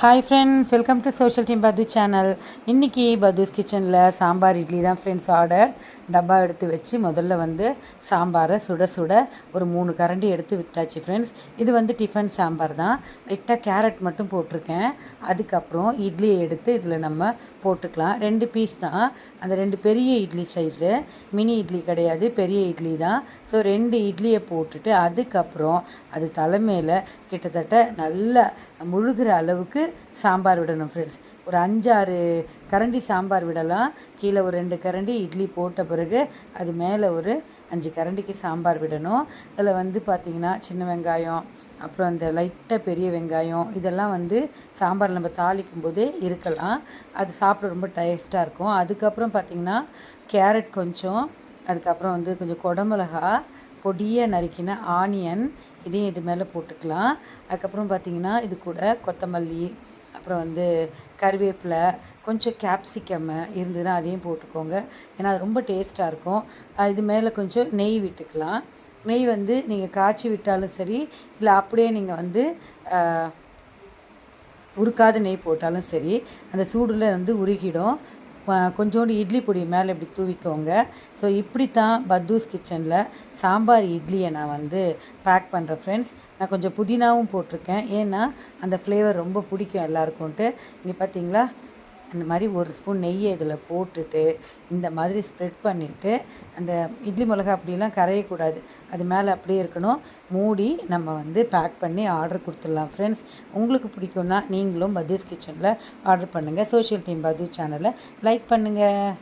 Hi friends welcome to social team Pathu channel இன்றைக்கி பதுஸ் கிச்சனில் சாம்பார் இட்லி தான் ஃப்ரெண்ட்ஸ் ஆர்டர் டப்பா எடுத்து வச்சு முதல்ல வந்து சாம்பாரை சுட சுட ஒரு மூணு கரண்டி எடுத்து விட்டாச்சு ஃப்ரெண்ட்ஸ் இது வந்து டிஃபன் சாம்பார் தான். லைட்டாக கேரட் மட்டும் போட்டிருக்கேன். அதுக்கப்புறம் இட்லியை எடுத்து இதில் நம்ம போட்டுக்கலாம். ரெண்டு பீஸ் தான். அந்த ரெண்டு பெரிய இட்லி சைஸு மினி இட்லி கிடையாது பெரிய இட்லி தான். ஸோ ரெண்டு இட்லியை போட்டுட்டு அதுக்கப்புறம் அது தலைமையில் கிட்டத்தட்ட நல்லா முழுகிற அளவுக்கு சாம்பார் விடணும் ஃப்ரெண்ட்ஸ் ஒரு அஞ்சாறு கரண்டி சாம்பார் விடலாம். கீழே ஒரு ரெண்டு கரண்டி இட்லி போட்ட பிறகு அது மேலே ஒரு அஞ்சு கரண்டிக்கு சாம்பார் விடணும். அதில் வந்து பார்த்திங்கன்னா சின்ன வெங்காயம் அப்புறம் அந்த லைட்டாக பெரிய வெங்காயம் இதெல்லாம் வந்து சாம்பார் நம்ம தாளிக்கும் போதே இருக்கலாம். அது சாப்பிட ரொம்ப டேஸ்ட்டாக இருக்கும். அதுக்கப்புறம் பார்த்திங்கன்னா கேரட் கொஞ்சம் அதுக்கப்புறம் வந்து கொஞ்சம் குடமிளகா பொடியாக நறுக்கின ஆனியன் இதையும் இது மேலே போட்டுக்கலாம். அதுக்கப்புறம் பார்த்திங்கன்னா இது கூட கொத்தமல்லி அப்புறம் வந்து கருவேப்பிலை கொஞ்சம் கேப்சிக்கம்மு இருந்ததுன்னா அதையும் போட்டுக்கோங்க. ஏன்னா அது ரொம்ப டேஸ்ட்டாக இருக்கும். இது மேலே கொஞ்சம் நெய் விட்டுக்கலாம். நெய் வந்து நீங்கள் காய்ச்சி விட்டாலும் சரி இல்லை அப்படியே நீங்கள் வந்து உருக்காத நெய் போட்டாலும் சரி அந்த சூடில் வந்து உருகிடும். கொஞ்சோண்டு இட்லி பொடி மேலே இப்படி தூவிக்கோங்க. ஸோ இப்படி தான் பத்தூஸ் கிச்சனில் சாம்பார் இட்லியை நான் வந்து பேக் பண்ணுறேன் ஃப்ரெண்ட்ஸ் நான் கொஞ்சம் புதினாவும் போட்டிருக்கேன். ஏன்னா அந்த ஃப்ளேவர் ரொம்ப பிடிக்கும் எல்லாருக்கும்ட்டு. இங்கே பார்த்தீங்களா அந்த மாதிரி ஒரு ஸ்பூன் நெய்யை இதில் போட்டுட்டு இந்த மாதிரி ஸ்ப்ரெட் பண்ணிவிட்டு அந்த இட்லி மிளகா அப்படிலாம் கரையக்கூடாது. அது மேலே அப்படியே இருக்கணும். மூடி நம்ம வந்து பேக் பண்ணி ஆர்டர் கொடுத்துடலாம். ஃப்ரெண்ட்ஸ் உங்களுக்கு பிடிக்கும்னா நீங்களும் பதீஸ் கிச்சனில் ஆர்டர் பண்ணுங்கள் சோஷியல் டீம் பதீஸ் சேனலை லைக் பண்ணுங்கள்